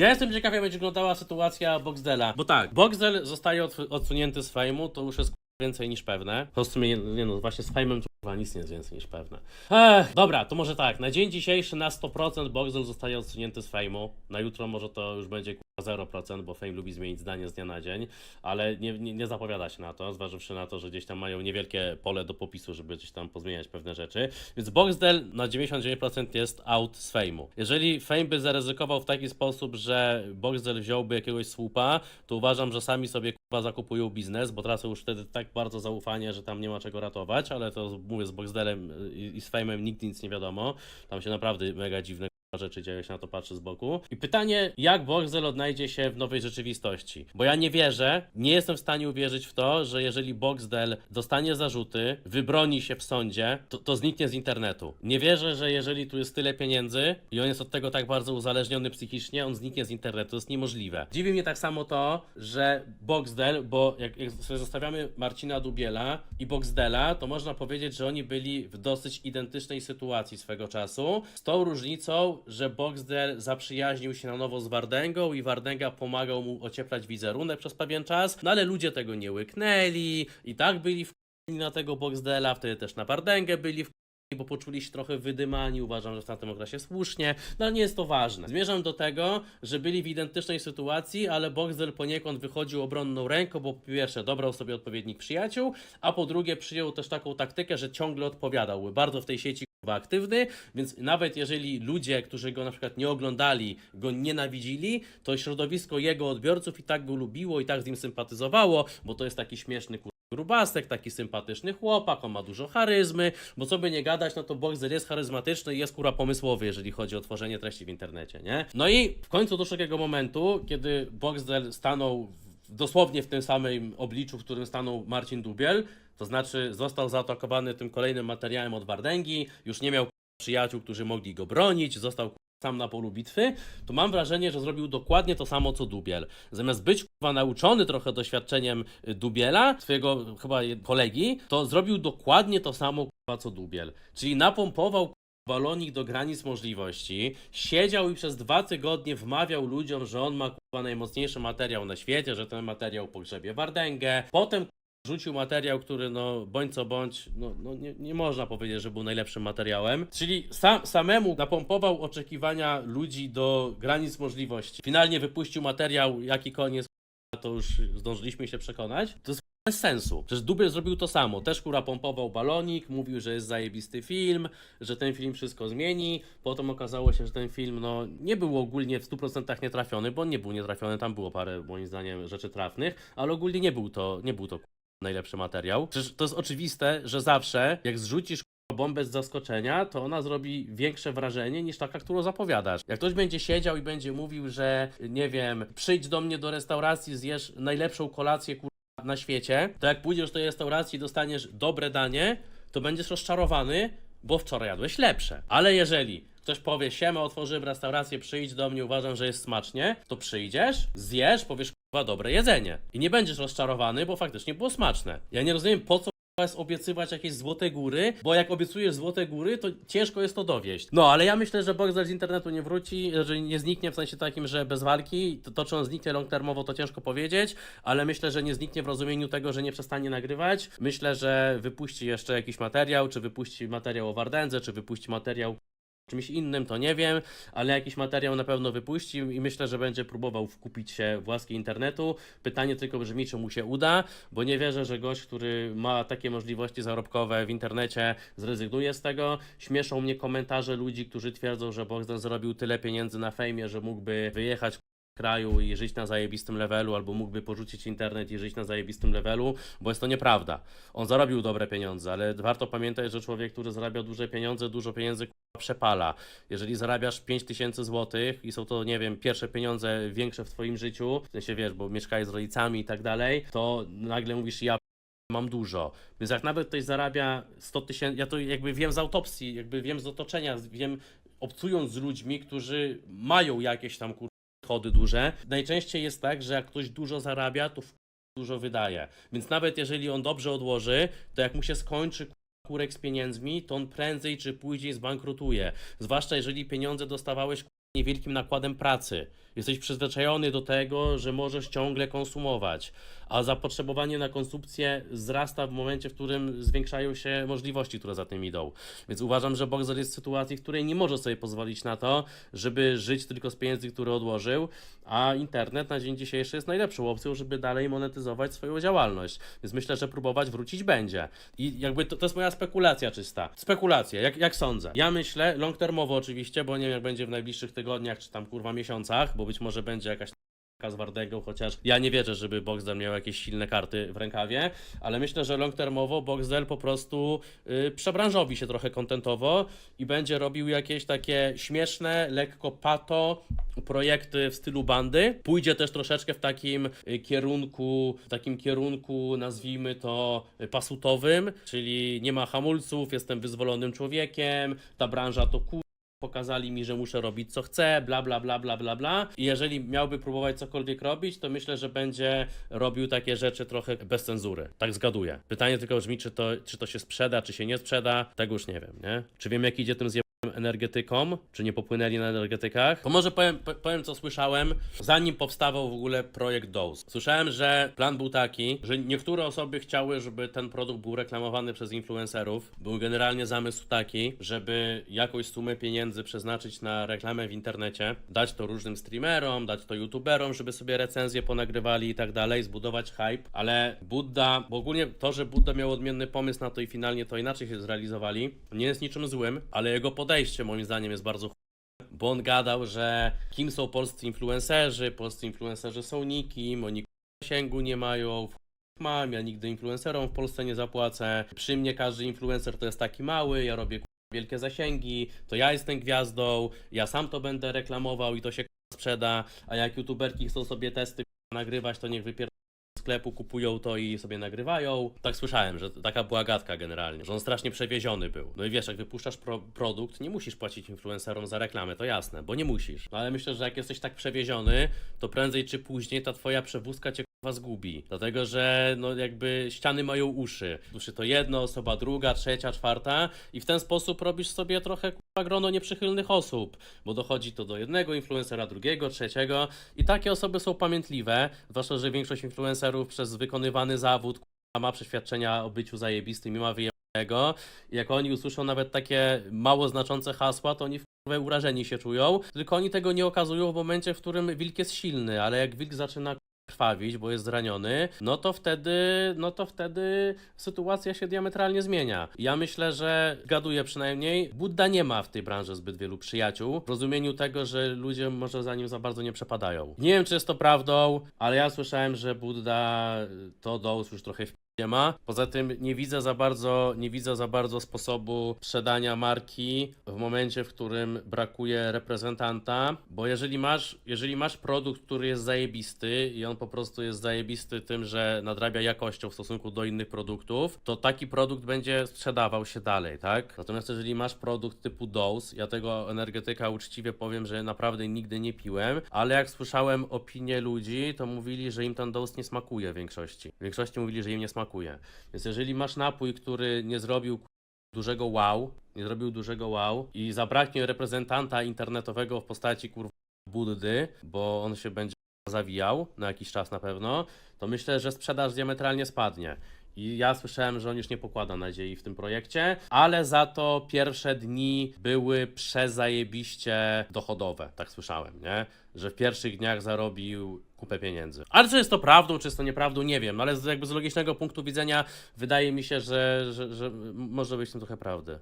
Ja jestem ciekaw, jak będzie wyglądała sytuacja Boxdela. Bo tak, Boxdel zostaje od, odsunięty z fejmu, to już jest więcej niż pewne. Po prostu nie, nie no, właśnie z fejmem k***a, nic nie jest więcej niż pewne. Ech, dobra, to może tak, na dzień dzisiejszy na 100% Boxdel zostaje odsunięty z fejmu. Na jutro może to już będzie k***a, 0%, bo fame lubi zmienić zdanie z dnia na dzień, ale nie, nie, nie zapowiada się na to, zważywszy na to, że gdzieś tam mają niewielkie pole do popisu, żeby gdzieś tam pozmieniać pewne rzeczy. Więc Boxdel na 99% jest out z fejmu. Jeżeli fame by zaryzykował w taki sposób, że Boxdel wziąłby jakiegoś słupa, to uważam, że sami sobie kurwa zakupują biznes, bo tracą już wtedy tak bardzo zaufanie, że tam nie ma czego ratować, ale to mówię z Boxdelem i, i z fame'em nigdy nic nie wiadomo. Tam się naprawdę mega dziwne rzeczy dzieją, się na to patrzy z boku. I pytanie, jak Boxdel odnajdzie się w nowej rzeczywistości? Bo ja nie wierzę, nie jestem w stanie uwierzyć w to, że jeżeli Boxdel dostanie zarzuty, wybroni się w sądzie, to, to zniknie z internetu. Nie wierzę, że jeżeli tu jest tyle pieniędzy i on jest od tego tak bardzo uzależniony psychicznie, on zniknie z internetu. To jest niemożliwe. Dziwi mnie tak samo to, że Boxdel, bo jak, jak sobie zostawiamy Marcina Dubiela i Boxdela, to można powiedzieć, że oni byli w dosyć identycznej sytuacji swego czasu. Z tą różnicą, że Boxdel zaprzyjaźnił się na nowo z Wardęgą i Wardęga pomagał mu ocieplać wizerunek przez pewien czas, no ale ludzie tego nie łyknęli i tak byli w na tego Boxdela, wtedy też na Wardęgę byli w bo poczuli się trochę wydymani, uważam, że w tamtym okresie słusznie, no ale nie jest to ważne. Zmierzam do tego, że byli w identycznej sytuacji, ale Boxdel poniekąd wychodził obronną ręką, bo po pierwsze dobrał sobie odpowiednich przyjaciół, a po drugie przyjął też taką taktykę, że ciągle odpowiadał. Bardzo w tej sieci aktywny, więc nawet jeżeli ludzie, którzy go na przykład nie oglądali, go nienawidzili, to środowisko jego odbiorców i tak go lubiło i tak z nim sympatyzowało, bo to jest taki śmieszny kurwa grubastek, taki sympatyczny chłopak, on ma dużo charyzmy, bo co by nie gadać, no to Boxer jest charyzmatyczny i jest kura pomysłowy, jeżeli chodzi o tworzenie treści w internecie, nie? No i w końcu doszło takiego momentu, kiedy Boxdel stanął dosłownie w tym samym obliczu, w którym stanął Marcin Dubiel, to znaczy został zaatakowany tym kolejnym materiałem od Wardęgi, już nie miał przyjaciół, którzy mogli go bronić, został sam na polu bitwy, to mam wrażenie, że zrobił dokładnie to samo co Dubiel. Zamiast być nauczony trochę doświadczeniem y, Dubiela, swojego chyba kolegi, to zrobił dokładnie to samo co Dubiel. Czyli napompował balonik do granic możliwości, siedział i przez dwa tygodnie wmawiał ludziom, że on ma kurwa najmocniejszy materiał na świecie, że ten materiał pogrzebie Wardęgę. Potem rzucił materiał, który no bądź co bądź, no, no nie, nie można powiedzieć, że był najlepszym materiałem. Czyli sam, samemu napompował oczekiwania ludzi do granic możliwości. Finalnie wypuścił materiał, jaki koniec, to już zdążyliśmy się przekonać. To jest bez sensu. Przecież Dubiel zrobił to samo. Też kura pompował balonik, mówił, że jest zajebisty film, że ten film wszystko zmieni. Potem okazało się, że ten film no, nie był ogólnie w 100% nietrafiony, bo on nie był nietrafiony, tam było parę moim zdaniem rzeczy trafnych, ale ogólnie nie był to, nie był to najlepszy materiał. Przecież to jest oczywiste, że zawsze jak zrzucisz bombę z zaskoczenia, to ona zrobi większe wrażenie niż taka, którą zapowiadasz. Jak ktoś będzie siedział i będzie mówił, że nie wiem, przyjdź do mnie do restauracji, zjesz najlepszą kolację kur... na świecie, to jak pójdziesz do restauracji i dostaniesz dobre danie, to będziesz rozczarowany, bo wczoraj jadłeś lepsze. Ale jeżeli ktoś powie, siema, otworzyłem restaurację, przyjdź do mnie, uważam, że jest smacznie, to przyjdziesz, zjesz, powiesz, kurwa, dobre jedzenie. I nie będziesz rozczarowany, bo faktycznie było smaczne. Ja nie rozumiem, po co jest obiecywać jakieś złote góry, bo jak obiecujesz złote góry, to ciężko jest to dowieść. No, ale ja myślę, że Boxer z internetu nie wróci, że nie zniknie w sensie takim, że bez walki. To, to czy on zniknie long termowo, to ciężko powiedzieć, ale myślę, że nie zniknie w rozumieniu tego, że nie przestanie nagrywać. Myślę, że wypuści jeszcze jakiś materiał, czy wypuści materiał o Wardędze, czy wypuści materiał czymś innym, to nie wiem, ale jakiś materiał na pewno wypuścił i myślę, że będzie próbował wkupić się w łaski internetu. Pytanie tylko brzmi, czy mu się uda, bo nie wierzę, że gość, który ma takie możliwości zarobkowe w internecie, zrezygnuje z tego. Śmieszą mnie komentarze ludzi, którzy twierdzą, że Bogdan zarobił tyle pieniędzy na fejmie, że mógłby wyjechać kraju i żyć na zajebistym levelu, albo mógłby porzucić internet i żyć na zajebistym levelu, bo jest to nieprawda. On zarobił dobre pieniądze, ale warto pamiętać, że człowiek, który zarabia duże pieniądze, dużo pieniędzy przepala. Jeżeli zarabiasz 5000 zł i są to, nie wiem, pierwsze pieniądze większe w twoim życiu, w sensie wiesz, bo mieszkałeś z rodzicami i tak dalej, to nagle mówisz, ja mam dużo. Więc jak nawet ktoś zarabia 100 tysięcy, ja to jakby wiem z autopsji, jakby wiem z otoczenia, wiem obcując z ludźmi, którzy mają jakieś tam kur chody duże. Najczęściej jest tak, że jak ktoś dużo zarabia, to dużo wydaje. Więc nawet jeżeli on dobrze odłoży, to jak mu się skończy kurek z pieniędzmi, to on prędzej czy później zbankrutuje. Zwłaszcza jeżeli pieniądze dostawałeś niewielkim nakładem pracy. Jesteś przyzwyczajony do tego, że możesz ciągle konsumować, a zapotrzebowanie na konsumpcję wzrasta w momencie, w którym zwiększają się możliwości, które za tym idą. Więc uważam, że Boxer jest w sytuacji, w której nie może sobie pozwolić na to, żeby żyć tylko z pieniędzy, które odłożył, a internet na dzień dzisiejszy jest najlepszą opcją, żeby dalej monetyzować swoją działalność. Więc myślę, że próbować wrócić będzie. I jakby to, to jest moja spekulacja czysta. Spekulacja, jak, jak sądzę. Ja myślę, long termowo oczywiście, bo nie wiem jak będzie w najbliższych tygodniach, czy tam kurwa miesiącach, bo być może będzie jakaś z Wardęgą, chociaż ja nie wierzę, żeby Boxdel miał jakieś silne karty w rękawie, ale myślę, że long termowo Boxdel po prostu y, przebranżowi się trochę kontentowo i będzie robił jakieś takie śmieszne, lekko pato projekty w stylu bandy. Pójdzie też troszeczkę w takim y, kierunku, w takim kierunku nazwijmy to y, pasutowym, czyli nie ma hamulców, jestem wyzwolonym człowiekiem, ta branża to kur pokazali mi, że muszę robić co chcę, bla bla bla bla bla bla. I jeżeli miałby próbować cokolwiek robić, to myślę, że będzie robił takie rzeczy trochę bez cenzury. Tak zgaduję. Pytanie tylko brzmi, czy to, czy to się sprzeda, czy się nie sprzeda. Tego już nie wiem, nie? Czy wiem, jak idzie tym zjebanym energetykom, czy nie popłynęli na energetykach. To może powiem, po- powiem, co słyszałem, zanim powstawał w ogóle projekt Dose. Słyszałem, że plan był taki, że niektóre osoby chciały, żeby ten produkt był reklamowany przez influencerów. Był generalnie zamysł taki, żeby jakąś sumę pieniędzy przeznaczyć na reklamę w internecie, dać to różnym streamerom, dać to youtuberom, żeby sobie recenzje ponagrywali i tak dalej, zbudować hype, ale Budda, bo ogólnie to, że Budda miał odmienny pomysł na to i finalnie to inaczej się zrealizowali, nie jest niczym złym, ale jego podejście moim zdaniem jest bardzo bo on gadał, że kim są polscy influencerzy, polscy influencerzy są nikim, oni zasięgu nie mają, mam, ja nigdy influencerom w Polsce nie zapłacę, przy mnie każdy influencer to jest taki mały, ja robię wielkie zasięgi, to ja jestem gwiazdą, ja sam to będę reklamował i to się sprzeda, a jak youtuberki chcą sobie testy nagrywać, to niech wypier sklepu, kupują to i sobie nagrywają. Tak słyszałem, że taka była gadka generalnie, że on strasznie przewieziony był. No i wiesz, jak wypuszczasz pro produkt, nie musisz płacić influencerom za reklamę, to jasne, bo nie musisz. No ale myślę, że jak jesteś tak przewieziony, to prędzej czy później ta twoja przewózka cię was zgubi. Dlatego, że no jakby ściany mają uszy. Uszy to jedna osoba, druga, trzecia, czwarta i w ten sposób robisz sobie trochę grono nieprzychylnych osób, bo dochodzi to do jednego influencera, drugiego, trzeciego i takie osoby są pamiętliwe, zwłaszcza, że większość influencerów przez wykonywany zawód ma przeświadczenia o byciu zajebistym i ma wyjemnego i jak oni usłyszą nawet takie mało znaczące hasła, to oni w urażeni się czują, tylko oni tego nie okazują w momencie, w którym wilk jest silny, ale jak wilk zaczyna krwawić, bo jest zraniony, no to wtedy, no to wtedy sytuacja się diametralnie zmienia. Ja myślę, że gaduję przynajmniej, Budda nie ma w tej branży zbyt wielu przyjaciół, w rozumieniu tego, że ludzie może za nim za bardzo nie przepadają. Nie wiem, czy jest to prawdą, ale ja słyszałem, że Budda to Dous już trochę w nie ma. Poza tym nie widzę za bardzo, nie widzę za bardzo sposobu sprzedania marki w momencie, w którym brakuje reprezentanta, bo jeżeli masz, jeżeli masz produkt, który jest zajebisty i on po prostu jest zajebisty tym, że nadrabia jakością w stosunku do innych produktów, to taki produkt będzie sprzedawał się dalej, tak? Natomiast jeżeli masz produkt typu Dose, ja tego energetyka uczciwie powiem, że naprawdę nigdy nie piłem, ale jak słyszałem opinie ludzi, to mówili, że im ten Dose nie smakuje w większości. W większości mówili, że im nie smakuje. Więc jeżeli masz napój, który nie zrobił dużego wow, nie zrobił dużego wow i zabraknie reprezentanta internetowego w postaci kurwa Buddy, bo on się będzie zawijał na jakiś czas na pewno, to myślę, że sprzedaż diametralnie spadnie. I ja słyszałem, że on już nie pokłada nadziei w tym projekcie, ale za to pierwsze dni były przezajebiście dochodowe, tak słyszałem, nie? Że w pierwszych dniach zarobił kupę pieniędzy. Ale czy jest to prawdą, czy jest to nieprawdą, nie wiem, ale z, jakby z logicznego punktu widzenia wydaje mi się, że, że, że może być w tym trochę prawdy.